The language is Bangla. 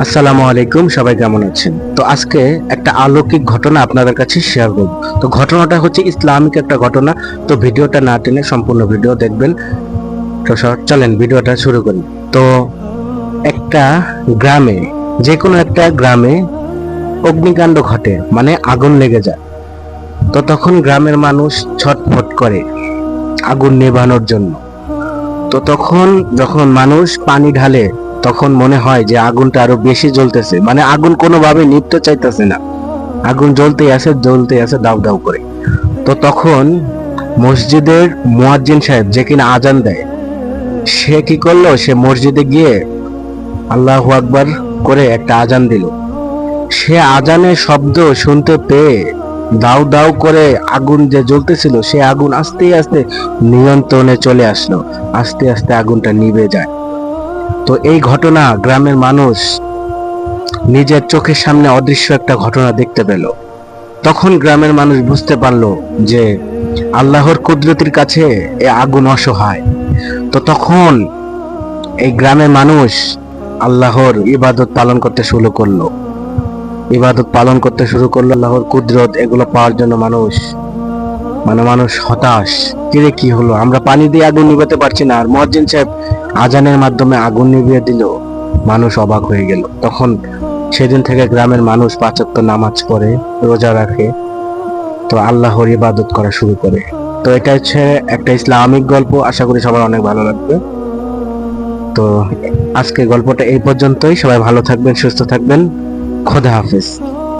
আসসালামু আলাইকুম, সবাই কেমন আছেন? তো আজকে একটা আলৌকিক ঘটনা আপনাদের কাছে শেয়ার করব। তো ঘটনাটা হচ্ছে ইসলামিক একটা ঘটনা, তো ভিডিওটা না টেনে সম্পূর্ণ ভিডিও দেখবেন। তো চলেন ভিডিওটা শুরু করি। তো একটা গ্রামে যে কোনো একটা গ্রামে অগ্নিকাণ্ড ঘটে মানে আগুন লেগে যায়। তো তখন গ্রামের মানুষ ছটফট করে আগুন নেভানোর জন্য। তো তখন যখন মানুষ পানি ঢালে তখন মনে হয় যে আগুনটা আরও বেশি জ্বলতেছে। মানে আগুন কোনোভাবে নিভতে চাইতেছে না। আগুন জ্বলতেই আছে জ্বলতেই আছে, দাউ দাউ করে। তো তখন মসজিদের মুয়াজ্জিন সাহেব যে কিনা আজান দেয়, সে কি করল? সে মসজিদে গিয়ে আল্লাহু আকবার করে একটা আজান দিল। সে আজানের শব্দ শুনতে পেয়ে দাউ দাউ করে আগুন যে জ্বলতেছিল, সে আগুন আস্তে আস্তে নিয়ন্ত্রণে চলে আসলো। আস্তে আস্তে আগুনটা নিভে যায়। তো এই ঘটনা গ্রামের মানুষ নিজের চোখের সামনে অদৃশ্য একটা ঘটনা দেখতে পেল। তখন গ্রামের মানুষ বুঝতে পারল যে আল্লাহর কুদরতির কাছে এ আগুন অসহায়। তো তখন এই গ্রামের মানুষ আল্লাহর ইবাদত পালন করতে শুরু করল। ইবাদত পালন করতে শুরু করল, আল্লাহর কুদরত এগুলো পাওয়ার জন্য মানুষ মানে মানুষ হতাশ। কিরে কি হলো? আমরা পানি দিয়ে আগুন নিভাতে পারছি না। আর মহাজিন সাহেব আজানের মাধ্যমে আগুন নিভিয়ে দিল। মানুষ অবাক হয়ে গেল। তখন সেদিন থেকে গ্রামের মানুষ পাঁচাত্ত নামাজ পড়ে, রোজা রাখে। তো আল্লাহর ইবাদত করা শুরু করে। তো এটা হচ্ছে একটা ইসলামিক গল্প। আশা করি সবার অনেক ভালো লাগবে। তো আজকে গল্পটা এই পর্যন্তই। সবাই ভালো থাকবেন, সুস্থ থাকবেন। খোদা হাফেজ।